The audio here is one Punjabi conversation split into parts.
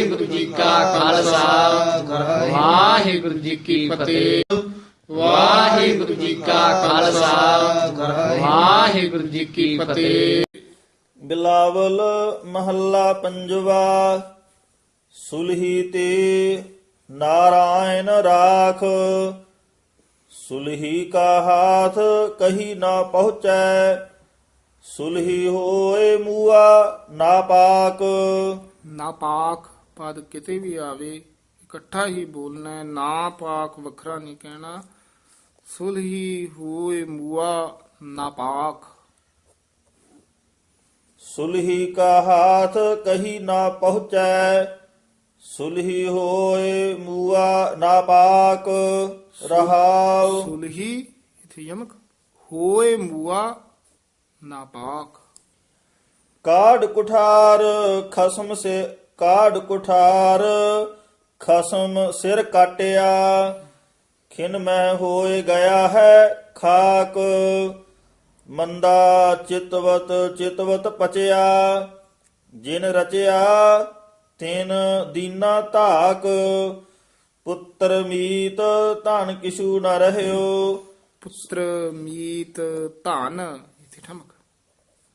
ਵਾਹਿਗੁਰੂ ਜੀ ਕਾ ਖਾਲਸਾ। ਵਾਹਿਗੁਰੂ ਜੀ ਕੀ ਫਤਿਹ। ਵਾਹਿਗੁਰੂ ਜੀ ਕਾ ਖਾਲਸਾ। ਵਾਹਿਗੁਰੂ ਜੀ ਕੀ ਫਤਿਹ। ਬਿਲਾਵਲ ਮਹੱਲਾ ਪੰਜਵਾ। ਸੁਲਹੀ ਤੇ ਨਾਰਾਇਣ ਰਾਖ। ਸੁਲਹੀ ਕਾ ਹਾਥ ਕਹੀ ਨਾ ਪਹੁੰਚੈ। ਸੁਲਹੀ ਹੋਏ ਮੂਆ ਨਾ ਨਾਪਾਕ ਪਦ ਕਿਤੇ ਵੀ ਆਵੇ ਇਕੱਠਾ ਹੀ ਬੋਲਣਾ ਹੈ ਨਾਪਾਕ ਵੱਖਰਾ ਨਹੀਂ ਕਹਿਣਾ। ਸੁਲਹੀ ਹੋਏ ਮੂਆ ਨਾਪਾਕ ਸੁਲਹੀ ਕਾ ਹਾਥ ਕਹੀ ਨਾ ਪਹੁੰਚੈ ਸੁਲਹੀ ਹੋਏ ਮੂਆ ਨਾ ਪਾਕ ਰਹਾਉ। ਸੁਲਹੀ ਇਥੇ ਯਮਕ ਹੋਏ ਮੂਆ ਨਾਪਾਕ ਕਾੜ ਕੁਠਾਰ ਖਸਮ ਸੇ ਕਾੜ ਕੁਠਾਰ, ਖਸਮ ਸਿਰ ਕਾਟਿਆ। ਖਿਨ ਮੈਂ ਹੋਏ ਗਿਆ ਹੈ ਖਾਕ, ਮੰਦਾ ਚਿਤਵਤ ਚਿਤਵਤ ਪਚਿਆ। ਜਿਨ ਰਚਿਆ, ਤਿਨ ਦੀਨਾ ਧਾਕ। ਪੁੱਤਰ ਮੀਤ ਧਨ ਕਿਛੂ ਨ ਰਹਿਓ। ਪੁੱਤਰ ਮੀਤ ਧਨ, ਇਥੇ ਠਮਕ।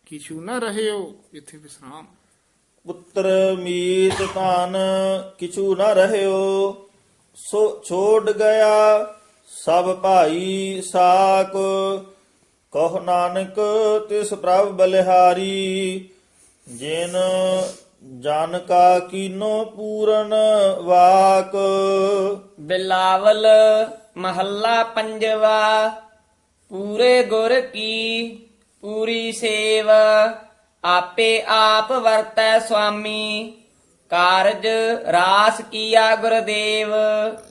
ਕਿਛੂ ਨਾ ਰਹਿਓ, ਇਥੇ ਵਿਸਰਾਮ। ਪੁੱਤਰ ਮੀਤ ਧਨ ਕਿਛੂ ਨ ਰਹਿਓ, ਸੋ ਛੋੜ ਗਿਆ ਸਭ ਭਾਈ ਸਾਕ ਕਹ ਨਾਨਕ, ਤਿਸ ਪ੍ਰਭ ਬਲਿਹਾਰੀ, ਜਿਨ ਜਨ ਕਾ ਕੀਨੋ ਪੂਰਨ ਵਾਕ। ਬਿਲਾਵਲ ਮਹੱਲਾ ਪੰਜਵਾ, ਪੂਰੇ ਗੁਰ ਕੀ, ਪੂਰੀ ਸੇਵਾ। ਆਪੇ ਆਪ ਵਰਤੈ ਸੁਆਮੀ। ਕਾਰਜ ਰਾਸ ਕੀਆ ਗੁਰਦੇਵ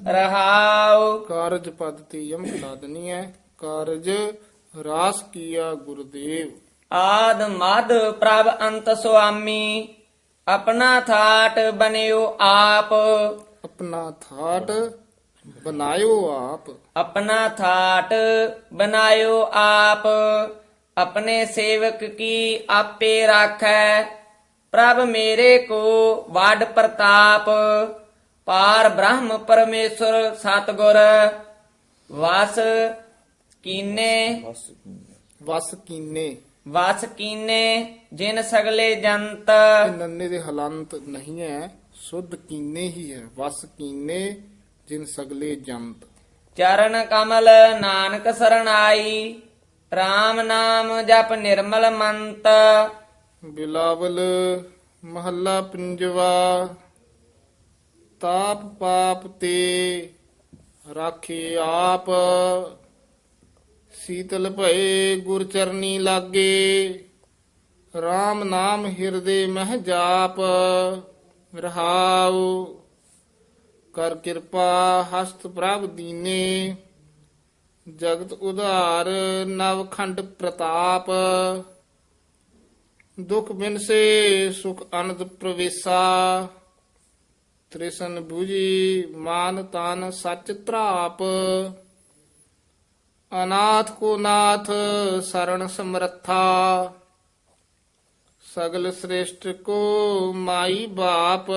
ਰਹਾਉ। ਕਾਰਜ ਪਦ ਤੇ ਯਮਕ ਲਾ ਦੇਣੀ ਹੈ। ਕਾਰਜ ਰਾਸ ਕੀਆ ਗੁਰਦੇਵ। ਆਦ ਮਦ ਪ੍ਰਭ ਅੰਤ ਸੁਆਮੀ। ਆਪਣਾ ਥਾਟ ਬਨਿਓ ਆਪ। ਆਪਣਾ ਥਾਟ ਬਣਾਇਓ ਆਪ। ਆਪਣਾ ਥਾਟ ਬਨਾਇਓ ਆਪ। ਆਪਣੇ ਸੇਵਕ ਕੀ ਆਪੇ ਰਾਖੈ? ਪ੍ਰਭ ਮੇਰੇ ਕੋ ਵਾਡ ਪ੍ਰਤਾਪ ਪਾਰ ਬ੍ਰਹਮ ਪਰਮੇਸ਼ਰ ਸਤਗੁਰ। ਵਸ ਕੀਨੇ? ਵਸ ਕੀਨੇ। ਵਸ ਕੀਨੇ। ਜਿਨ ਸਗਲੇ ਜੰਤ। ਨੰਨੇ ਦੇ ਹਲੰਤ ਨਹੀਂ ਹੈ ਸੁਧ ਕੀਨੇ ਹੀ ਹੈ। ਵਸ ਕੀਨੇ ਜਿਨ ਸਗਲੇ ਜੰਤ। ਚਰਨ ਕਮਲ ਨਾਨਕ ਸਰਣਾਈ RAM ਨਾਮ ਜਪ ਨਿਰਮਲ ਮੰਤ। ਬਿਲਾਵਲ ਮਹੱਲਾ ਪੰਜਵਾ, ਤਾਪ ਪਾਪ ਤੇ ਰਾਖੇ ਆਪ। ਸੀਤਲ ਭਏ ਗੁਰ ਚਰਨੀ ਲਾਗੇ RAM ਨਾਮ ਹਿਰਦੇ ਮਹਿ ਜਾਪ, ਰਹਾਉ। ਕਰ ਕਿਰਪਾ ਹਸਤ ਪ੍ਰਭ ਦੀਨੇ। ਜਗਤ ਉਧਾਰ ਨਵਖੰਡ ਪ੍ਰਤਾਪ। ਦੁਖ ਬਿਨਸੇ ਸੁਖ ਅਨੰਦ ਪ੍ਰਵੇਸਾ। ਤ੍ਰਿਸ਼ਨ 부ਜੀ ਮਾਨ ਤਾਨ ਸਚ ਧਰਾਪ। ਅਨਾਥ ਕੋ ਨਾਥ ਸਰਣ ਸਮਰੱਥਾ। ਸਗਲ ਸ੍ਰੇਸ਼ਟ ਕੋ ਮਾਈ ਬਾਪ।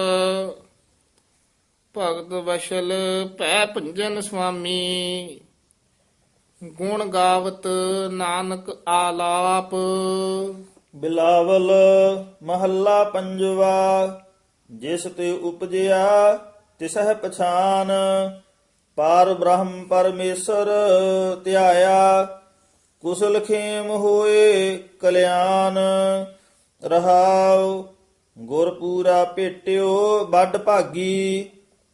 ਭਗਤ ਵਸ਼ਲ ਭੈ ਭੰਜਨ ਸੁਆਮੀ। ਗੁਣ ਗਾਵਤ ਨਾਨਕ ਆਲਾਪ। ਬਿਲਾਵਲ ਮਹੱਲਾ ਪੰਜਵਾ, ਜਿਸ ਤੇ ਉਪਜਿਆ ਤਿਸਹਿ ਪਛਾਨ, ਪਾਰ ਬ੍ਰਹਮ ਪਰਮੇਸ਼ਰ ਧਿਆਇਆ, ਕੁਸਲ ਖੇਮ ਹੋਏ ਕਲਿਆਣ, ਰਹਾਉ ਗੁਰ ਪੂਰਾ ਭੇਟਿਓ ਵੱਡ ਭਾਗੀ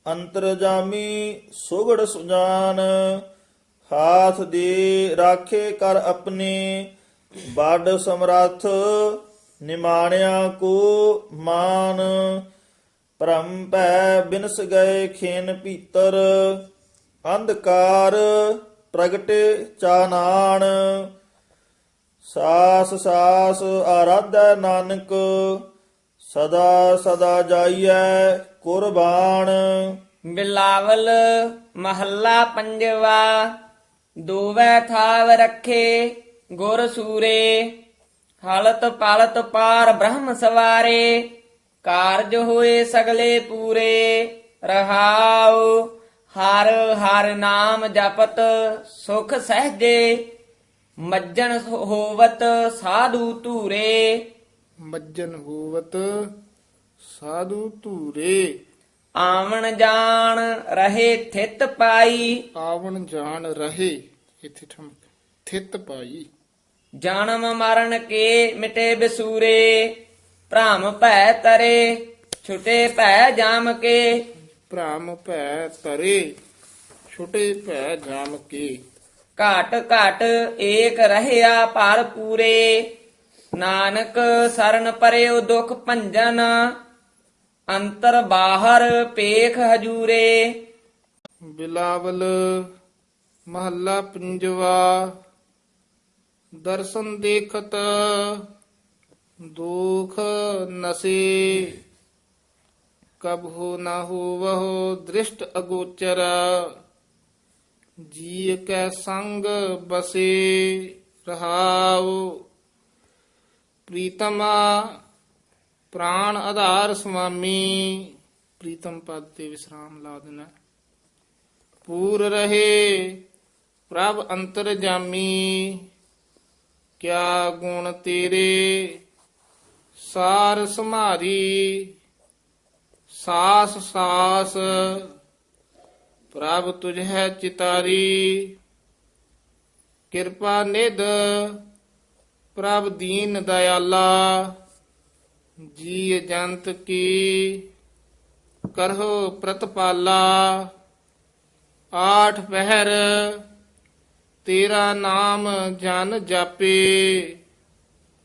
ਅੰਤਰਜਾਮੀ ਸੁਗੜ ਸੁਜਾਨ। ਹਾਥ ਦੇ ਰਾਖੇ ਕਰ ਆਪਣੇ, ਵੱਡ ਸਮਰੱਥ ਨਿਮਾਣਿਆ ਕੋ ਮਾਨ। ਭ੍ਰਮ ਭੈ ਬਿਨਸ ਗਏ ਖੇਨ ਭੀਤਰ, ਅੰਧਕਾਰ ਪ੍ਰਗਟੇ ਚਾਨਾਣ ਸਾਸ ਸਾਸ ਆਰਾਧੈ ਨਾਨਕ, ਸਦਾ ਸਦਾ ਜਾਈਐ ਕੁਰਬਾਨ। ਬਿਲਾਵਲ ਮਹੱਲਾ ਪੰਜਵਾ ਦੋਵੇਂ ਥਾਵ ਰੱਖੇ ਗੁਰ ਸੂਰੇ, ਹਲਤ ਪਲਤ ਪਾਰ ਬ੍ਰਹਮ ਸਵਾਰੇ, ਕਾਰਜ ਹੋਏ ਸਗਲੇ ਪੂਰੇ, ਰਹਾਉ, ਹਰ ਹਰ ਨਾਮ ਜਪਤ ਸੁਖ ਸਹਜੇ, ਮੱਜਣ ਹੋਵਤ ਸਾਧੂ ਧੂਰੇ। ਮੱਜਨ ਹੋਵਤ ਸਾਧੂ ਧੂਰੇ। ਆਵਣ ਜਾਣ ਰਹੇ ਥਿਤ ਪਾਈ। ਆਵਣ ਜਾਣ ਰਹੇ ਇੱਥੇ ਠਮਕ ਥਿਤ ਪਾਈ। ਜਨਮ ਮਰਨ ਕੇ ਮਿਟੇ ਬਸੂਰੇ ਭ੍ਰਮ ਭੈ ਤਰੇ ਛੁਟੇ ਭੈ ਜਾਮ ਕੇ। ਭ੍ਰਮ ਭੈ ਤਰੇ ਛੋਟੇ ਭੈ ਜਾਮ ਕੇ। ਘਾਟ ਘਾਟ ਏਕ ਰਹਿਆ ਭਰ ਪੂਰੇ। ਨਾਨਕ ਸਰਨ ਪਰਿਓ ਦੁਖ ਭੰਜਨ ਅੰਤਰ ਬਾਹਰ ਪੇਖ ਹਜੂਰੇ। ਬਿਲਾਵਲ ਮਹੱਲਾ ਪੰਜਵਾ, ਦਰਸ਼ਨ ਦੇਖਤ ਦੁਖ ਨਸੇ। ਕਬ ਹੋ ਨਾ ਹੋ ਵਹੁ ਦ੍ਰਿਸ਼ਟ ਅਗੋਚਰ ਜੀ ਕੈ ਸੰਗ ਬਸੇ ਰਹਾਉ। ਪ੍ਰੀਤਮਾ ਪ੍ਰਾਣ ਆਧਾਰ ਸੁਆਮੀ ਪ੍ਰੀਤਮ ਪਦ ਤੇ ਵਿਸਰਾਮ ਲਾ ਦੇਣਾ। ਪੂਰ ਰਹੇ, ਪ੍ਰਭ ਅੰਤਰ ਜਾਮੀ, ਕਿਆ ਗੁਣ ਤੇਰੇ, ਸਾਰ ਸਮਾਰੀ ਸਾਸ ਸਾਸ, ਪ੍ਰਭ ਤੁਝ ਚਿਤਾਰੀ। ਕਿਰਪਾ ਨਿਧ, ਪ੍ਰਭ ਦੀਨ ਦਇਆਲਾ। ਜੀ ਜੰਤ ਕੀ ਕਰਹੁ ਪ੍ਰਤਪਾਲਾ, ਆਠ ਪਹਿਰ ਤੇਰਾ ਨਾਮ ਜਨ ਜਾਪੇ।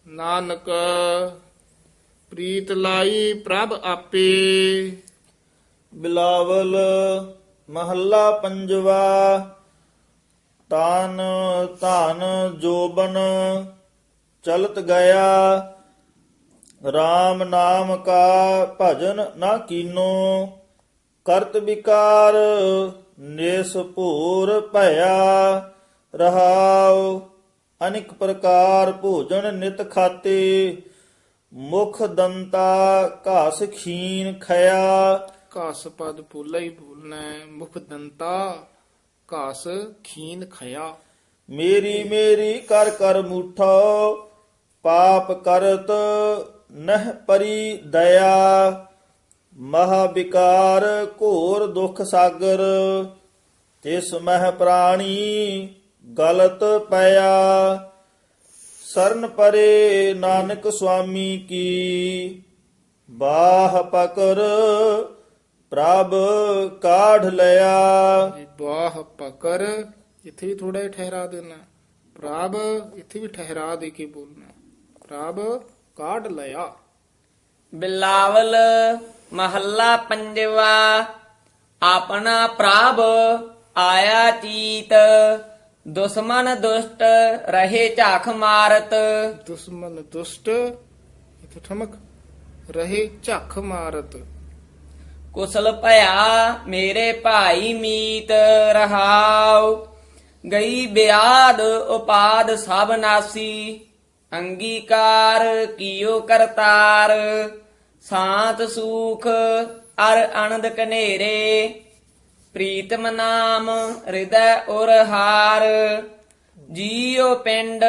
ਨਾਨਕ, ਪ੍ਰੀਤ ਲਾਈ ਪ੍ਰਭ ਆਪੇ। ਬਿਲਾਵਲ, ਮਹੱਲਾ ਪੰਜਵਾ, ਤਾਨ ਧਨ ਜੋਬਨ ਚਲਤ ਗਿਆ। RAM ਨਾਮ ਕਾ ਭਜਨ ਨਾ ਕੀਨੋ ਕਰਤ ਵਿਕਾਰ ਨਿਸ ਭੂਰ ਭਇਆ ਰਹਾਉ ਅਨਿਕ ਪ੍ਰਕਾਰ ਭੋਜਨ ਨਿਤ ਖਾਤੇ ਮੁਖ ਦੰਤਾ ਘਾਸ ਖੀਨ ਖਇਆ। ਘਾਸ ਪਦ ਪੂਲਾ ਹੀ ਬੋਲਣਾ ਹੈ ਮੁਖ ਦੰਤਾ ਘਾਸ ਖੀਨ ਖਇਆ। ਮੇਰੀ ਮੇਰੀ ਕਰ ਕਰ ਮੂਠੋ ਪਾਪ ਕਰਤ ਨਹ ਪਰੀ ਦਇਆ, ਮਹਾ ਵਿਕਾਰ ਘੋਰ ਦੁਖ ਸਾਗਰ, ਤਿਸ ਮਹਿ ਪ੍ਰਾਣੀ ਗਲਤ ਪਿਆ। ਸਰਨ ਪਰੇ ਨਾਨਕ ਸੁਆਮੀ ਕੀ, ਬਾਹ ਪਕਰ ਪ੍ਰਭ ਕਾਢ ਲਿਆ। ਇਹ ਬਾਹ ਪਕਰ, ਇੱਥੇ ਵੀ ਥੋੜਾ ਜਿਹਾ ਠਹਿਰਾ ਦੇਣਾ। ਪ੍ਰਭ, ਇੱਥੇ ਵੀ ਠਹਿਰਾ ਦੇ ਕੇ ਬੋਲਣਾ। ਪ੍ਰਭ ਕਾਢ ਲਿਆ। ਬਿਲਾਵਲ ਮਹੱਲਾ ਪੰਜਵਾ ਆਪਣਾ ਪ੍ਰਭ ਆਇਆ ਚੀਤ ਦੁਸ਼ਮਨ ਦੁਸ਼ਟ ਰਹੇ ਝਾਖ ਮਾਰਤ। ਦੁਸ਼ਮਨ ਦੁਸ਼ਟ ਇੱਥੇ ਠਮਕ ਰਹੇ ਝੱਖ ਮਾਰਤ। ਕੁਸਲ ਭਇਆ ਮੇਰੇ ਭਾਈ ਮੀਤ ਰਹਾਉ ਗਈ ਬਿਆਦ ਉਪਾਦ ਸਭ ਨਾਸੀ। ਅੰਗੀਕਾਰ ਕੀਓ ਕਰਤਾਰ, ਸਾਤ ਸੂਖ ਅਰ ਆਨੰਦ ਕਨੇਰੇ ਪ੍ਰੀਤਮ ਨਾਮ ਹਿਰਦੈ ਔਰ ਹਾਰ, ਜੀਉ ਪਿੰਡ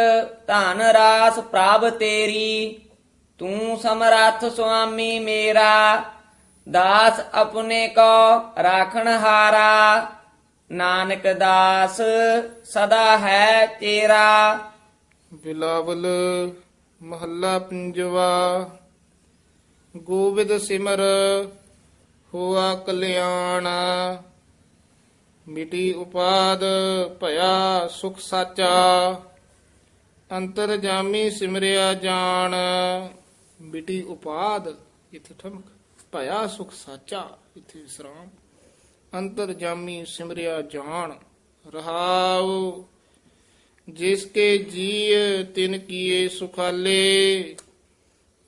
ਧਨ ਰਾਸ ਪ੍ਰਭ ਤੇਰੀ, ਤੂੰ ਸਮਰੱਥ ਸੁਆਮੀ ਮੇਰਾ, ਦਾਸ ਆਪਣੇ ਕੋ ਰਾਖਣ ਹਾਰਾ, ਨਾਨਕ ਦਾਸ ਸਦਾ ਹੈ ਤੇਰਾ। ਬਿਲਾਵਲ ਮਹੱਲਾ ਪੰਜਵਾ। ਗੋਬਿੰਦ ਸਿਮਰ ਹੋਆ ਕਲਿਆਣ। ਮਿਟੀ ਉਪਾਦ ਭਇਆ ਸੁਖ ਸਾਚਾ। ਅੰਤਰ ਜਾਮੀ ਸਿਮਰਿਆ ਜਾਣ। ਮਿਟੀ ਉਪਾਦ ਇਥੇ ਠਮਕ। ਭਇਆ ਸੁਖ ਸਾਚਾ ਇਥੇ ਵਿਸਰਾਮ। ਅੰਤਰ ਜਾਮੀ ਸਿਮਰਿਆ ਜਾਣ। ਰਹਾਉ ਜਿਸ ਕੇ ਜੀਅ ਤਿਨ ਕੀਏ ਸੁਖਾਲੇ,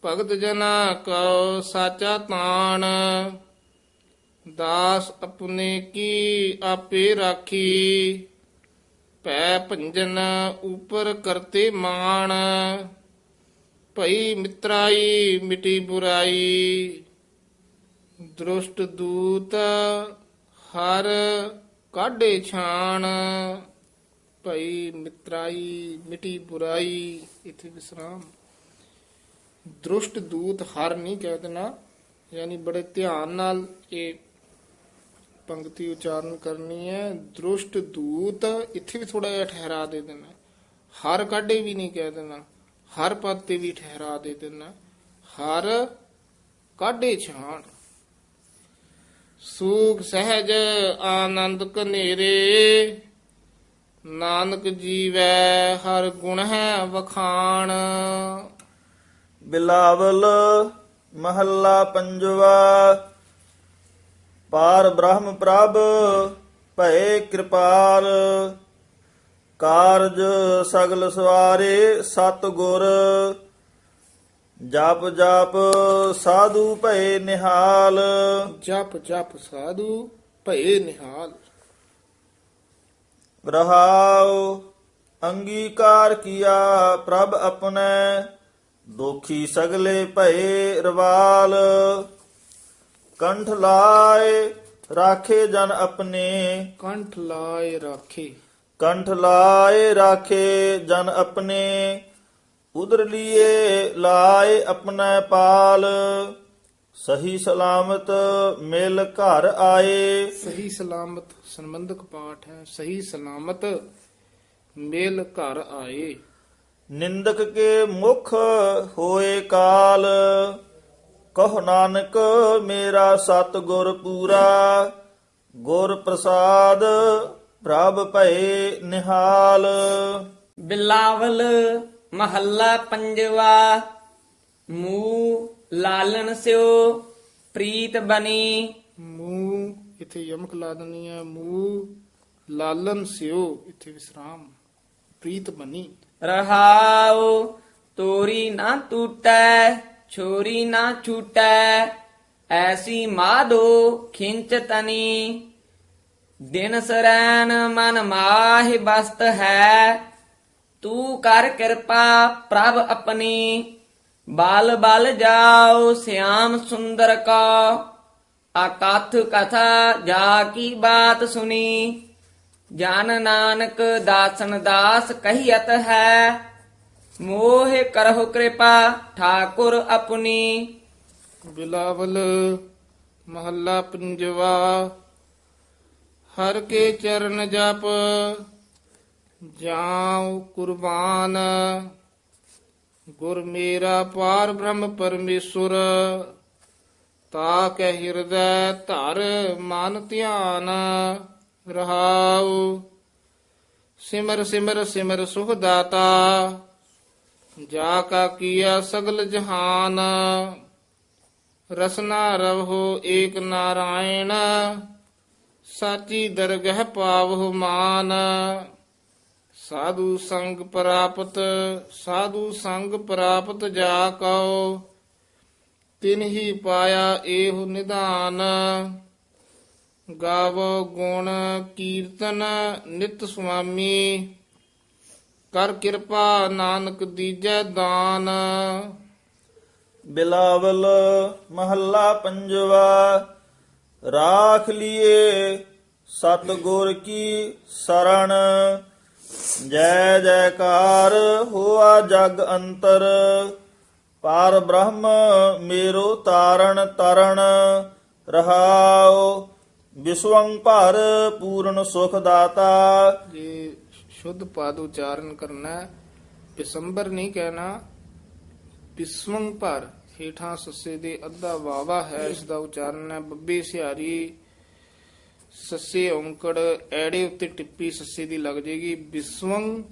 ਭਗਤ ਜਨਾ ਕਉ ਸਾਚਾ ਤਾਣ। ਦਾਸ ਆਪਣੇ ਕੀ ਆਪੇ ਰਾਖੀ ਪੈ ਭੰਜਨ ਉਪਰ ਕਰਤੇ ਮਾਣ। ਭਈ ਮਿਤਰਾਈ ਮਿਟੀ ਬੁਰਾਈ, ਦ੍ਰਿਸ਼ਟ ਦੂਤ ਹਰ ਕਾਢੇ ਛਾਣ। ਭਈ ਮਿਤਰਾਈ, ਮਿਟੀ ਬੁਰਾਈ, ਇਥੇ ਵਿਸਰਾਮ। ਦ੍ਰਿਸ਼ਟ ਦੂਤ ਹਰ ਨਹੀਂ ਕਹਿ ਦੇਣਾ, ਯਾਨੀ ਬੜੇ ਧਿਆਨ ਨਾਲ ਇਹ ਪੰਕਤੀ ਉਚਾਰਨ ਕਰਨੀ ਹੈ। ਦ੍ਰਿਸ਼ਟ ਦੂਤ ਇੱਥੇ ਵੀ ਥੋੜਾ ਜਿਹਾ ਠਹਿਰਾ ਦੇ ਦੇਣਾ। ਹਰ ਕਾਢੇ ਵੀ ਨਹੀਂ ਕਹਿ ਦੇਣਾ, ਹਰ ਪਦ ਤੇ ਵੀ ਠਹਿਰਾ ਦੇ ਦੇਣਾ। ਹਰ ਕਾਢੇ ਛਾਣ। ਸੂਖ ਸਹਿਜ ਆਨੰਦ ਕਨੇਰੇ ਨਾਨਕ ਜੀਵੈ ਹਰ ਗੁਣ ਹੈ ਵਖਾਣ। ਬਿਲਾਵਲ ਮਹੱਲਾ ਪੰਜਵਾ ਪਾਰ ਬ੍ਰਹਮ ਪ੍ਰਭ ਭਏ ਕਿਰਪਾਲ। ਕਾਰਜ ਸਗਲ ਸਵਾਰੇ ਸਤ ਗੁਰ ਜਪ ਜਪ ਸਾਧੂ ਭਏ ਨਿਹਾਲ। ਜਪ ਜਪ ਸਾਧੂ ਭਏ ਨਿਹਾਲ। ਰਹਾਉ ਅੰਗੀਕਾਰ ਕੀਆ ਪ੍ਰਭ ਆਪਣੇ ਦੋਖੀ ਸਗਲੇ ਭਏ ਰਵਾਲ। ਕੰਠ ਲਾਏ ਰਾਖੇ ਜਨ ਆਪਣੇ। ਕੰਠ ਲਾਏ ਰਾਖੇ। ਕੰਠ ਲਾਏ ਰਾਖੇ ਜਨ ਆਪਣੇ। ਉਦਰ ਲੀਏ ਲਾਏ ਆਪਣਾ ਪਾਲ। ਸਹੀ ਸਲਾਮਤ ਮਿਲ ਘਰ ਆਏ। ਸਹੀ ਸਲਾਮਤ ਸੰਬੰਧਕ ਪਾਠ ਹੈ। ਸਹੀ ਸਲਾਮਤ ਮੇਲ ਘਰ ਆਏ। ਨਿੰਦਕ ਕੇ ਮੁਖ ਹੋਏ ਕਾਲ। ਕਹ ਨਾਨਕ ਮੇਰਾ ਸਤ ਗੁਰ ਪੂਰਾ। ਗੁਰ ਪ੍ਰਸਾਦ ਪ੍ਰਭ ਭਏ ਨਿਹਾਲ। ਬਿਲਾਵਲ ਮਹੱਲਾ ਪੰਜਵਾ। ਮੂਹ ਲਾਲਨ ਸਿਓ ਪ੍ਰੀਤ ਬਣੀ ਮੂੰਹ ਇੱਥੇ ਯਮਕ ਲਾ ਦੇਣੀ ਹੈ ਮੂੰਹ ਲਾਲਨ ਸਿਓ ਇੱਥੇ ਵਿਸਰਾਮ। ਪ੍ਰੀਤ ਬਣੀ ਰਹਾਉ ਤੋਰੀ ਨਾ ਟੂਟੈ ਛੋਰੀ ਨਾ ਛੂਟੈ। ਐਸੀ ਮਾਧੋ ਖਿੰਚ ਤਨੀ। ਦਿਨ ਸਰੈਨ ਮਨ ਮਾਹਿ ਬਸਤ ਹੈ। ਤੂੰ ਕਰ ਕਿਰਪਾ ਪ੍ਰਭ ਆਪਣੀ। ਬਾਲ ਬਲ ਜਾਓ, ਸਿਆਮ ਸੁੰਦਰ ਕਾ। ਆਕਥ ਕਥਾ ਜਾ ਕੀ ਬਾਤ ਸੁਣੀ। ਜਨ ਨਾਨਕ ਦਾਸਨ ਦਾਸ ਕਹੀਅਤ ਹੈ। ਮੋਹ ਕਰਹੁ ਕਿਰਪਾ ਠਾਕੁਰ ਆਪਣੀ। ਬਿਲਾਵਲ ਮਹੱਲਾ ਪੰਜਵਾ। ਹਰ ਕੇ ਚਰਨ ਜਪ, ਜਾਉ ਕੁਰਬਾਨ। ਗੁਰ ਮੇਰਾ ਪਾਰ ਬ੍ਰਹਮ ਪਰਮੇਸ਼ੁਰ, ਤਾ ਕੈ ਹਿਰਦੈ ਧਰ ਮਨ ਧਿਆਨ ਰਹਾਉ। ਸਿਮਰ ਸਿਮਰ ਸਿਮਰ ਸੁਖ ਦਾਤਾ, ਜਾ ਕਾ ਕੀਆ ਸਗਲ ਜਹਾਨ। ਰਸਨਾ ਰਵਹੁ ਏਕ ਨਾਰਾਇਣ, ਸਾਚੀ ਦਰਗਹਿ ਪਾਵਹੁ ਮਾਨ। ਸਾਧੂ ਸੰਗ ਪ੍ਰਾਪਤ, ਸਾਧੂ ਸੰਗ ਪ੍ਰਾਪਤ ਜਾ ਕਉ, ਤਿਨ ਹੀ ਪਾਇਆ ਏਹੁ ਨਿਧਾਨ। ਗਾਵੋ ਗੁਣ ਕੀਰਤਨ ਨਿਤ ਸੁਆਮੀ, ਕਰ ਕਿਰਪਾ ਨਾਨਕ ਦੀਜੈ ਦਾਨ। ਬਿਲਾਵਲ ਮਹੱਲਾ ਪੰਜਵਾ, ਰਾਖ ਲੀਏ ਸਤ ਗੁਰ ਕੀ ਸਰਣ। ਜੈ ਜੈਕਾਰ ਹੋਆ ਜਗ ਅੰਤਰ ਪਾਰ ਬ੍ਰਹਮ ਮੇਰੋ ਤਾਰਣ ਤਰਣ ਰਹਾਉ ਵਿਸਵੰ ਭਰ ਪੂਰਨ ਸੁਖ ਦਾਤਾ। ਜੇ ਸ਼ੁੱਧ ਪਦ ਉਚਾਰਨ ਕਰਨਾ ਹੈ, ਪਿਸੰਬਰ ਨਹੀਂ ਕਹਿਣਾ ਪਿਸਵੰ ਪਰ ਹੇਠਾਂ ਸੱਸੇ ਦੇ ਅੱਧਾ ਵਾਵਾ ਹੈ ਇਸ ਦਾ ਉਚਾਰਨ ਹੈ ਬੱਬੇ ਸਿਹਾਰੀ। ਸੱਸੇ ਔਂਕੜ, ਐੜੇ ਉੱਤੇ ਟਿੱਪੀ ਸੱਸੇ ਦੀ ਲੱਗ ਜੇਗੀ। ਬਿਸਵੰ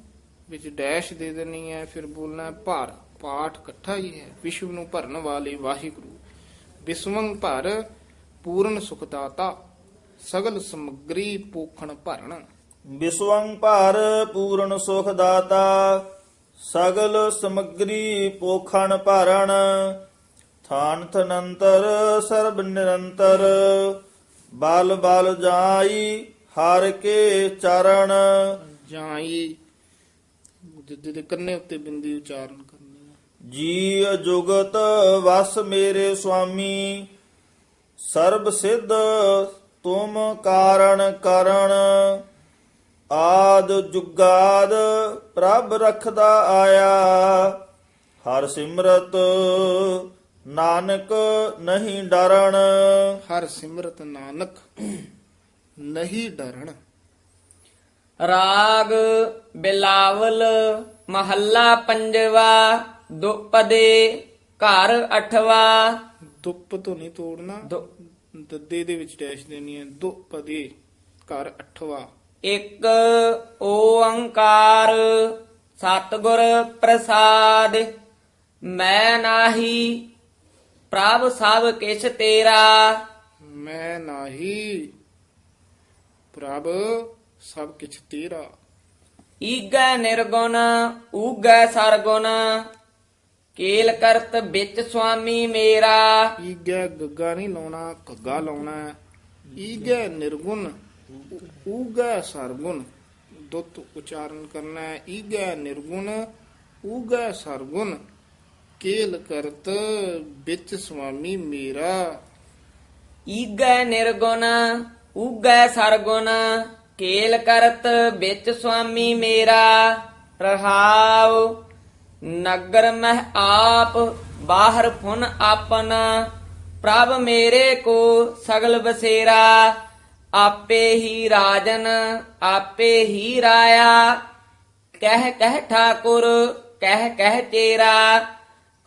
ਵਿੱਚ ਡੈਸ਼ ਦੇ ਦੇਣੀ ਹੈ, ਫਿਰ ਬੋਲਣਾ ਹੈ ਪਾਠ ਇਕੱਠਾ ਹੀ ਹੈ, ਵਿਸ਼ਵ ਨੂੰ ਭਰਨ ਵਾਲੇ ਵਾਹਿਗੁਰੂ। ਬਿਸਵੰ ਭਰ, ਪੂਰਨ ਸੁਖਦਾਤਾ, ਸਗਲ ਸਮਗਰੀ ਪੋਖਣ ਭਰਨ। ਵਿਸਵੰ ਭਰ, ਪੂਰਨ ਸੁਖ ਸਗਲ ਸਮਗਰੀ ਪੋਖਣ ਭਰਨ। ਥਾਨ ਥਨੰਤਰ ਸਰਬ ਨਿਰੰਤਰ। ਬਲ ਬਲ ਜਾਈ ਹਰ ਕੇ ਚਰਨ। ਜਾਈ। ਜਿੱਦੇ ਕੰਨੇ ਉੱਤੇ ਬਿੰਦੀ ਉਚਾਰਨ ਕਰਨੀ ਹੈ। ਜੀ ਜੁਗਤ ਵਸ ਮੇਰੇ ਸੁਆਮੀ ਸਰਬ ਸਿੱਧ ਤੁਮ ਕਾਰਣ ਕਰਣ ਆਦ ਜੁਗਾਦ ਪ੍ਰਭ ਰਖਦਾ ਆਇਆ ਹਰ ਸਿਮਰਤ ਨਾਨਕ ਨਹੀਂ ਡਰਣ। ਹਰ ਸਿਮਰਤ ਨਾਨਕ ਨਹੀਂ ਡਰਣ। ਰਾਗ ਬਿਲਾਵਲ ਮਹੱਲਾ ਪੰਜਵਾ ਦੁਪਦੇ ਘਰ ਅਠਵਾ। ਦੁੱਪ ਤੋਂ ਨਹੀਂ ਤੋੜਨਾ। ਦੱਦੇ ਦੇ ਵਿੱਚ ਡੈਸ਼ ਦੇਣੀ ਹੈ। ਦੁਪਦੇ ਘਰ ਅਠਵਾ। ਇੱਕ ਓੰਕਾਰ ਸਤਿਗੁਰ ਪ੍ਰਸਾਦ ਮੈਂ ਨਾਹੀ ਪ੍ਰਭ ਸਭ ਕਿਛ ਤੇਰਾ। ਮੈਂ ਨਾਹੀ। ਪ੍ਰਭ ਸਭ ਕਿਛ ਤੇਰਾ। ਈਗੈ ਨਿਰਗੁਣ ਊਗੈ ਸਰਗੁਣ ਕੇਲ ਕਰਤ ਵਿੱਚ ਸੁਆਮੀ ਮੇਰਾ। ਈਗੈ ਗੱਗਾ ਨਹੀਂ ਲਾਉਣਾ ਘੱਗਾ ਲਾਉਣਾ। ਹੈ। ਈਗੈ ਨਿਰਗੁਣ ਊਗੈ ਸਰਗੁਣ ਦੁੱਤ ਉਚਾਰਨ ਕਰਨਾ। ਹੈ ਈਗੈ ਨਿਰਗੁਣ ਊਗੈ ਸਰਗੁਣ ਕੇਲ ਕਰਤ ਵਿੱਚ ਸੁਆਮੀ ਮੇਰਾ। ਈਗੈ ਨਿਰਗੁਣ ਊਗੈ ਸਰਗੁਣ, ਕੇਲ ਕਰਤ ਵਿੱਚ ਸੁਆਮੀ ਮੇਰਾ। ਰਹਾਉ, ਨਗਰ ਮਹਿ ਆਪ, ਬਾਹਰ ਫੁਨ ਆਪਨ, ਪ੍ਰਭ ਮੇਰੇ ਕੋ ਸਗਲ ਬਸੇਰਾ। ਆਪੇ ਹੀ ਰਾਜਨ, ਆਪੇ ਹੀ ਰਾਇਆ। ਕਹਿ ਕਹਿ ਠਾਕੁਰ, ਕਹਿ ਕਹਿ ਤੇਰਾ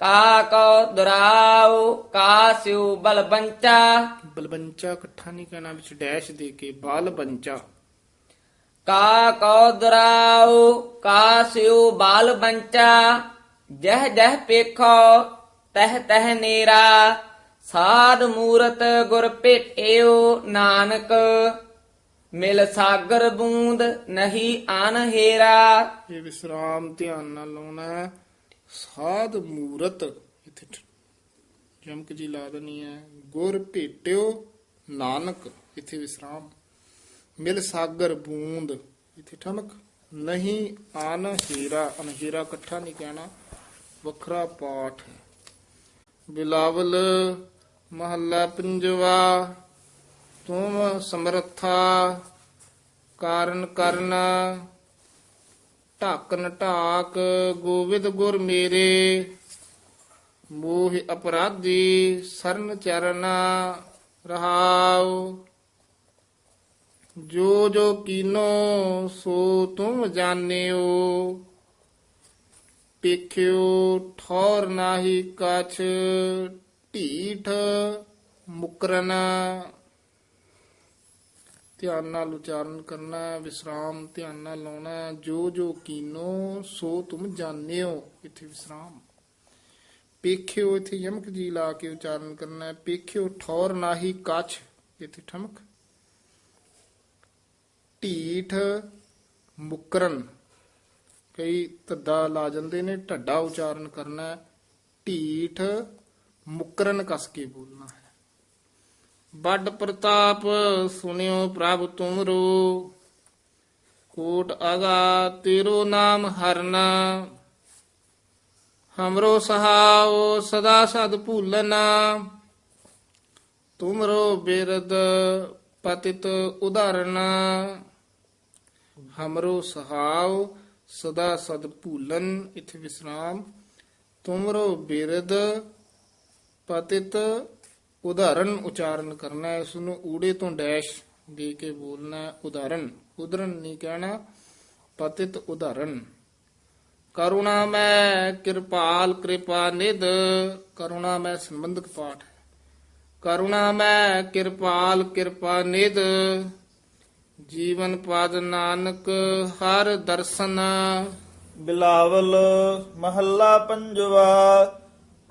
ਕਾ ਕੋ ਦੁਰਾਉ ਕਾ ਸਿਉ ਬਲਬੰਚਾ ਬਲਬੰਚਾ ਇਕੱਠਾ ਨਹੀਂ ਕਹਿਣਾ ਵਿੱਚ ਡੈਸ਼ ਦੇ ਕੇ ਬਾਲ ਬੰਚਾ ਕਾ ਕੋ ਦੁਰਾਉ ਕਾ ਸਿਉ ਬਲਬੰਚਾ ਜਹ ਜਹ ਪੇਖੋ ਤਹ ਤਹ ਨੇਰਾ ਸਾਧ ਮੂਰਤ ਗੁਰ ਭੇਟਿਓ ਨਾਨਕ ਮਿਲ ਸਾਗਰ ਬੂੰਦ ਨਹੀਂ ਅਨਹੇਰਾ ਇਹ ਵਿਸਰਾਮ ਧਿਆਨ ਨਾਲ ਲਾਉਣਾ ਹੈ ਸਾਧ ਮੂਰਤ ਇੱਥੇ ਜਮਕ ਜੀ ਲਾ ਦੇਣੀ ਹੈ। ਗੁਰ ਭੇਟਿਓ ਨਾਨਕ, ਇੱਥੇ ਵਿਸਰਾਮ। ਮਿਲ ਸਾਗਰ ਬੂੰਦ, ਇੱਥੇ ਠਮਕ। ਨਹੀਂ ਆਨ ਹੀਰਾ ਅਨਹੀਰਾ ਇਕੱਠਾ ਨਹੀਂ ਕਹਿਣਾ। ਵੱਖਰਾ ਪਾਠ ਬਿਲਾਵਲ ਮਹੱਲਾ ਪੰਜਵਾ ਤੁਮ ਸਮਰਥਾ, ਕਾਰਨ ਕਰਨਾ। ਢਾਕਨ ਢਾਕ ਗੋਵਿੰਦ ਗੁਰ ਮੇਰੇ। ਮੋਹ ਅਪਰਾਧੀ, ਸਰਨ ਚਰਨ ਰਹਾਉ। ਜੋ ਜੋ ਕੀਨੋ, ਸੋ ਤੁਮ ਜਾਣਿਓ। ਪੇਖਿਓ ਠੌਰ ਨਾਹੀ ਕਛ, ਢੀਠ ਮੁਕਰਨਾ। ਧਿਆਨ ਨਾਲ ਉਚਾਰਨ ਕਰਨਾ ਹੈ, ਵਿਸਰਾਮ ਧਿਆਨ ਨਾਲ ਲਾਉਣਾ ਹੈ। ਜੋ ਜੋ ਕੀਨੋ ਸੋ ਤੁਮ ਜਾਣਿਓ ਇੱਥੇ ਵਿਸਰਾਮ ਪੇਖਿਓ ਇੱਥੇ ਯਮਕ ਜੀ ਲਾ ਕੇ ਉਚਾਰਨ ਕਰਨਾ ਹੈ ਪੇਖਿਓ ਠੌਰ ਨਾਹੀ ਕਛ ਇੱਥੇ ਠਮਕ ਢੀਠ ਮੁਕਰਨ ਕਈ ਧੱਦਾ ਲਾ ਜਾਂਦੇ ਨੇ ਢੱਡਾ ਉਚਾਰਨ ਕਰਨਾ ਹੈ ਢੀਠ ਮੁਕਰਨ ਕਸ ਕੇ ਬੋਲਣਾ ਹੈ ਵੱਡ ਪ੍ਰਤਾਪ ਸੁਨਿਓ ਪ੍ਰਭ ਤੁਮਰੋ ਕੋਟ ਅਗਾ ਤੇਰੋ ਨਾਮ ਹਰਨਾ। ਹਮਰੋ ਸਹਾਓ ਸਦਾ ਸਦ ਭੂਲਨਾ। ਤੁਮਰੋ ਬਿਰਦ ਪਤਿਤ ਉਦਾਹਰਨ ਹਮਰੋ ਸਹਾਓ ਸਦਾ ਸਦ ਭੂਲਨ। ਇਥੇ ਵਿਸਰਾਮ। ਤੁਮਰੋ ਬਿਰਦ ਪਤਿਤ ਉਦਾਹਰਨ ਉਚਾਰਨ ਕਰਨਾ ਹੈ ਉਸ ਨੂੰ ਊੜੇ ਤੋਂ ਡੈਸ਼ ਦੇ ਕੇ ਬੋਲਣਾ ਹੈ, ਉਦਾਹਰਨ। ਉਦਾਹਰਨ ਨਹੀਂ ਕਹਿਣਾ, ਪਤਿਤ ਉਦਾਹਰਨ। ਕਰੁਣਾ ਮੈਂ ਕਿਰਪਾਲ ਕਿਰਪਾ ਨਿਧ, ਕਰੁਣਾ ਮੈਂ ਸੰਬੰਧਕ ਪਾਠ ਕਰੁਣਾ ਮੈਂ ਕਿਰਪਾਲ ਕਿਰਪਾ ਨਿਧ, ਜੀਵਨ ਪਦ ਨਾਨਕ ਹਰ ਦਰਸ਼ਨ। ਬਿਲਾਵਲ ਮਹੱਲਾ ਪੰਜਵਾ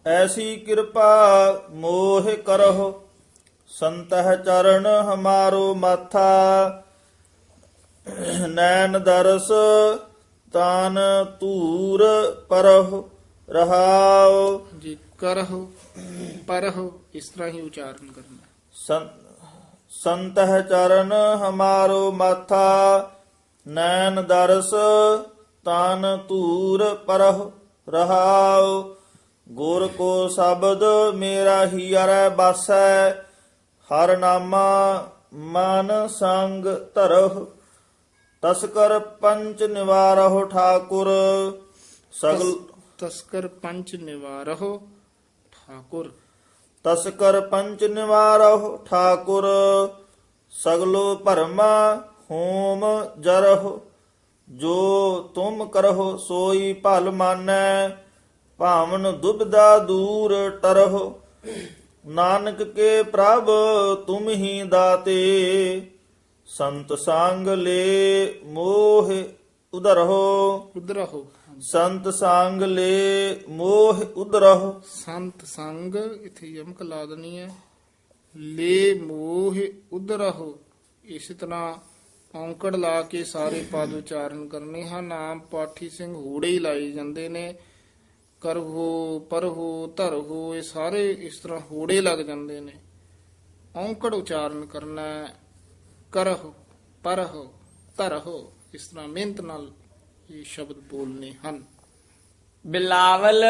ਐਸੀ ਕਿਰਪਾ ਮੋਹ ਕਰਹੁ ਸੰਤਹ ਚਰਨ ਹਮਾਰੋ ਮਾਥਾ। ਨੈਣ ਦਰਸ ਤਾਨ ਤੂਰ ਪਰਹੁ ਰਹਾਉ। ਜੀ ਕਰਹੁ ਪਰਹੁ ਇਸ ਤਰ੍ਹਾਂ ਹੀ ਉਚਾਰਨ ਕਰਨਾ। ਸੰਤਹ ਚਰਨ ਹਮਾਰੋ ਮਾਥਾ। ਨੈਣ ਦਰਸ ਤਾਨ ਤੂਰ ਪਰਹ ਰਹਾਉ। ਗੁਰ ਕੋ ਸ਼ਬਦ ਮੇਰਾ ਹੀਰੈ ਬਾਸੈ ਹਰ ਨਾਮਾ ਮਨ ਸੰਗ ਧਰਹੁ। ਤਸਕਰ ਪੰਚ ਨਿਵਾਰਹੁ ਠਾਕੁਰ। ਸਗਲ ਤਸਕਰ ਪੰਚ ਨਿਵਾਰਹੁ ਠਾਕੁਰ। ਤਸਕਰ ਪੰਚ ਨਿਵਾਰਹੁ ਠਾਕੁਰ। ਸਗਲੋ ਭਰਮਾ ਹੋਮ ਜਰਹੁ। ਜੋ ਤੁਮ ਕਰਹੁ ਸੋਈ ਭਲ ਮਾਨੈ। ਭਾਵਨ ਦੁਬਦਾ ਦੂਰ ਟਰਹੁ। ਨਾਨਕ ਕੇ ਪ੍ਰਭ ਤੁਮ ਹੀ ਦਾਤੇ। ਸੰਤ ਸੰਗ ਲੈ ਮੋਹ ਉਦਰਹੁ ਉਦਰਹੁ ਸੰਤ ਸੰਗ ਲੈ ਮੋਹ ਉਦਰਹੁ ਸੰਤ ਸੰਗ ਇਥੇ ਯਮਕ ਲਾ ਦੇਣੀ ਹੈ। ਲੇ ਮੋਹ ਉਦਰਹੁ ਇਸ ਤਰ੍ਹਾਂ ਔਂਕੜ ਲਾ ਕੇ ਸਾਰੇ ਪਦ ਉਚਾਰਨ ਕਰਨੇ ਹਨ। ਨਾਮ ਪਾਠੀ ਸਿੰਘ ਹੂੜੇ ਹੀ ਲਾਏ ਜਾਂਦੇ ਨੇ। ਕਰਹੋ, ਪਰਹੋ, ਧਰਹੋ, ਇਹ ਸਾਰੇ ਇਸ ਤਰ੍ਹਾਂ ਹੂੜੇ ਲੱਗ ਜਾਂਦੇ ਨੇ ਔਂਕੜ ਉਚਾਰਨ ਕਰਨਾ ਹੈ। ਕਰਹੁ, ਪਰਹੁ ਇਸ ਤਰ੍ਹਾਂ ਮਿਹਨਤ ਨਾਲ ਇਹ ਸ਼ਬਦ ਬੋਲਨੇ ਹਨ ਬਿਲਾਵਲ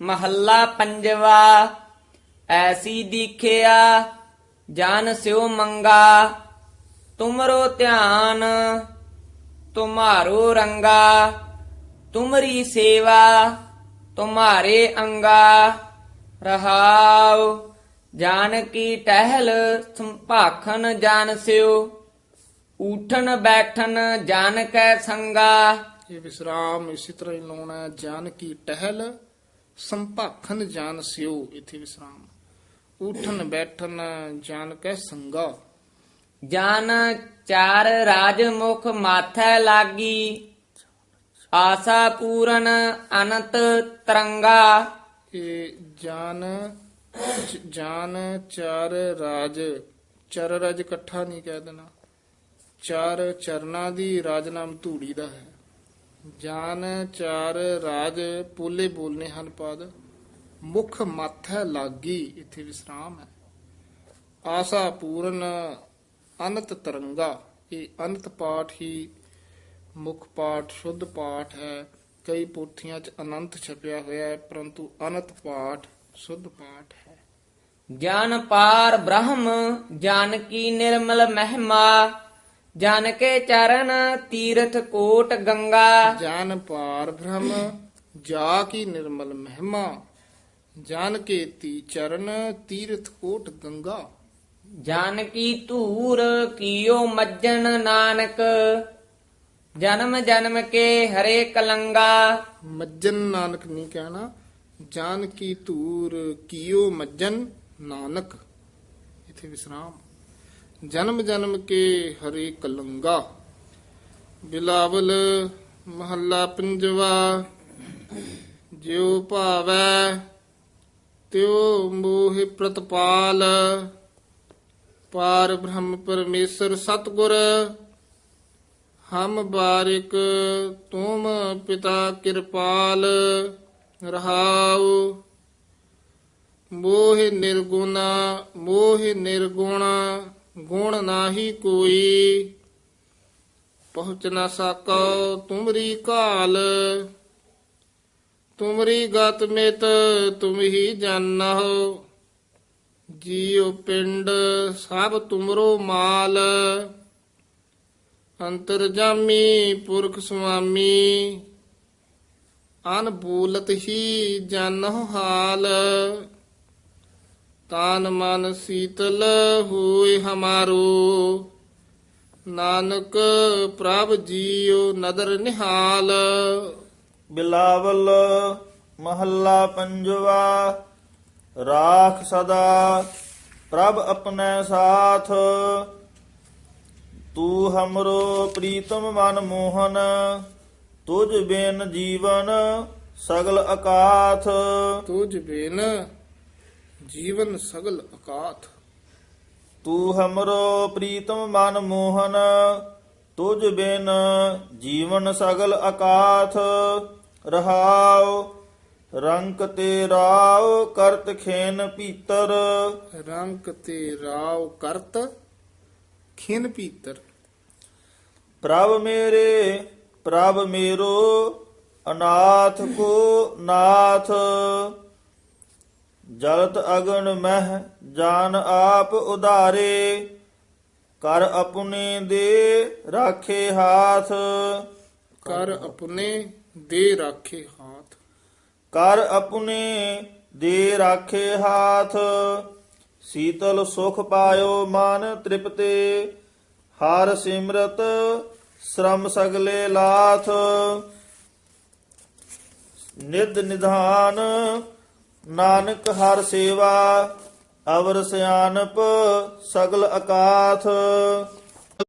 ਮਹੱਲਾ ਪੰਜਵਾ, ਐਸੀ ਦੀਖਿਆ, ਜਾਨ ਸਿਓ ਮੰਗਾ, ਤੁਮਰੋ ਧਿਆਨ, ਤੁਮਾਰੋ ਰੰਗਾ, ਤੁਮਰੀ ਸੇਵਾ ਤੁਮਾਰੇ ਅੰਗਾ ਰਹਾਉ ਜਾਨ ਕੀ ਟਹਿਲ ਸੰਭਾਖਨ ਜਾਨ ਸਿਓ ਊਠਨ ਬੈਠਨ ਜਾਨ ਕੈ ਸੰਗਾ। ਇਹ ਵਿਸਰਾਮ ਇਸੇ ਤਰ੍ਹਾਂ ਹੀ ਲਾਉਣਾ ਜਾਨ ਕੀ ਟਹਿਲ ਸੰਭਾਖਨ ਜਾਨ ਸਿਓ ਇਥੇ ਵਿਸਰਾਮ। ਉਠਨ ਬੈਠਨ ਜਾਨ ਕੈ ਸੰਗਾ। ਜਨ ਚਾਰ ਰਾਜ ਮੁਖ ਮਾਥੈ ਲਾਗੀ ਆਸਾ ਪੂਰਨ ਅਨੰਤ ਤਰੰਗਾ। ਇਹ ਜਾਨ ਜਾਨ ਚਾਰ ਰਾਜ, ਚਰ ਰਜ ਇਕੱਠਾ ਨਹੀਂ ਕਹਿ ਦੇਣਾ। ਚਾਰ ਚਰਨਾਂ ਦੀ ਰਾਜ ਨਾਮ ਧੂੜੀ ਦਾ ਹੈ। ਜਾਨ ਚਾਰ ਰਾਜ ਪੋਲੇ ਬੋਲਨੇ ਹਨ ਪਦ। ਮੁਖ ਮਾਥੈ ਲਾਗੀ, ਇੱਥੇ ਵਿਸਰਾਮ ਹੈ। ਆਸਾ ਪੂਰਨ ਅਨੰਤ ਤਰੰਗਾ, ਇਹ ਅਨੰਤ ਪਾਠ ਹੀ ਮੁੱਖ ਪਾਠ ਸ਼ੁੱਧ ਪਾਠ ਹੈ। ਕਈ ਪੋਥੀਆਂ 'ਚ ਅਨੰਤ ਛਪਿਆ ਹੋਇਆ ਹੈ ਪਰੰਤੂ ਅਨੰਤ ਪਾਠ ਸ਼ੁੱਧ ਪਾਠ ਹੈ। ਜਨ ਪਾਰ ਬ੍ਰਹਮ ਜਨ ਕੀ ਨਿਰਮਲ ਮਹਿਮਾ ਜਨ ਕੇ ਚਰਨ ਤੀਰਥ ਕੋਟ ਗੰਗਾ। ਜਾਨ ਪਾਰ ਬ੍ਰਹਮ ਜਾ ਕੀ ਨਿਰਮਲ ਮਹਿਮਾ ਜਾਨ ਕੇ ਤੀ ਚਰਨ ਤੀਰਥ ਕੋਟ ਗੰਗਾ। ਜਨ ਕੀ ਧੂਰ ਕੀਓ ਮੱਜਨ ਨਾਨਕ ਜਨਮ ਜਨਮ ਕੇ ਹਰੇ ਕਲੰਗਾ। ਮੱਜਨ ਨਾਨਕ ਨਹੀਂ ਕਹਿਣਾ, ਜਾਨ ਕੀ ਧੂਰ ਕੀਓ ਮੱਜਨ ਨਾਨਕ। ਇਥੇ ਵਿਸਰਾਮ। ਜਨਮ ਜਨਮ ਕੇ ਹਰੇ ਕਲੰਗਾ। ਬਿਲਾਵਲ ਮਹੱਲਾ ਪੰਜਵਾ, ਜਿਉ ਭਾਵੈ ਤਿਉ ਮੋਹਿ ਪ੍ਰਤਪਾਲ। ਪਾਰ ਬ੍ਰਹਮ ਪਰਮੇਸ਼ਰ ਸਤਗੁਰ ਹਮ ਬਾਰਿਕ ਤੁਮ ਪਿਤਾ ਕਿਰਪਾਲ ਰਹਾਉ। ਮੋਹ ਨਿਰਗੁਣਾ, ਮੋਹ ਨਿਰਗੁਣ, ਗੁਣ ਨਾਹੀ ਕੋਈ। ਪਹੁੰਚ ਨਾ ਸਕੋ ਤੁਮਰੀ ਕਾਲ ਤੁਮਰੀ ਗਤ ਮਿਤ ਤੁਮ ਹੀ ਜਾਣਹੁ। ਜੀਉ ਪਿੰਡ ਸਭ ਤੁਮਰੋ ਮਾਲ। ਅੰਤਰਜਾਮੀ ਪੁਰਖ ਸੁਆਮੀ, ਅਨ ਹੀ ਜਾਣਹੁ ਹਾਲ। ਤਾਨ ਮਨ ਸੀਤਲ ਹੋਏ ਹਮਾਰੋ, ਨਾਨਕ ਪ੍ਰਭ ਜੀਉ ਨਦਰ ਨਿਹਾਲ। ਬਿਲਾਵਲ ਮਹੱਲਾ ਪੰਜਵਾ, ਰਾਖ ਸਦਾ ਪ੍ਰਭ ਆਪਣੇ ਸਾਥ। ਤੂੰ ਹਮਰੋ ਪ੍ਰੀਤਮ ਮਨ ਮੋਹਨ ਤੁਝ ਬਿਨ ਜੀਵਨ ਸਗਲ ਅਕਾਥ। ਤੁਝ ਬਿਨ ਜੀਵਨ ਸਗਲ ਅਕਾਥ। ਤੂੰ ਹਮਰੋ ਪ੍ਰੀਤਮ ਮਨ ਮੋਹਨ ਤੁਝ ਬਿਨ ਜੀਵਨ ਸਗਲ ਅਕਾਥ। ਰਹਾਉ ਰੰਕ ਤੇ ਰਾਉ ਕਰਤ ਖੇਨ ਪੀਤਰ ਰੰਕ ਤੇ ਰਾਵ ਕਰਤ ਖਿਨ ਪੀਤਰ। ਪ੍ਰਭ ਮੇਰੇ ਪ੍ਰਭ ਮੇਰੋ ਅਨਾਥ ਕੋ ਨਾਥ। ਜਲਤ ਅਗਨ ਮਹਿ ਜਾਨ ਆਪ ਉਧਾਰੇ ਕਰ ਆਪਣੇ ਦੇ ਰਾਖੇ ਹਾਥ। ਕਰ ਆਪਣੇ ਦੇ ਰਾਖੇ ਹਾਥ। ਕਰ ਆਪਣੇ ਦੇ ਰਾਖੇ ਹਾਥ। ਸੀਤਲ ਸੁਖ ਪਾਇਓ ਮਨ ਤ੍ਰਿਪਤੇ, ਹਰ ਸਿਮਰਤ ਸ਼ਰਮ ਸਗਲੇ ਲਾਥ। ਨਿਦ ਨਿਧਾਨ, ਨਾਨਕ ਹਰ ਸੇਵਾ, ਅਵਰ ਸਿਆਨਪ ਸਗਲ ਅਕਾਥ।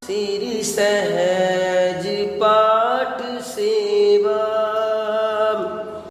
ਸ੍ਰੀ ਸਹਿਜ ਪਾਠ ਸੇਵਾ।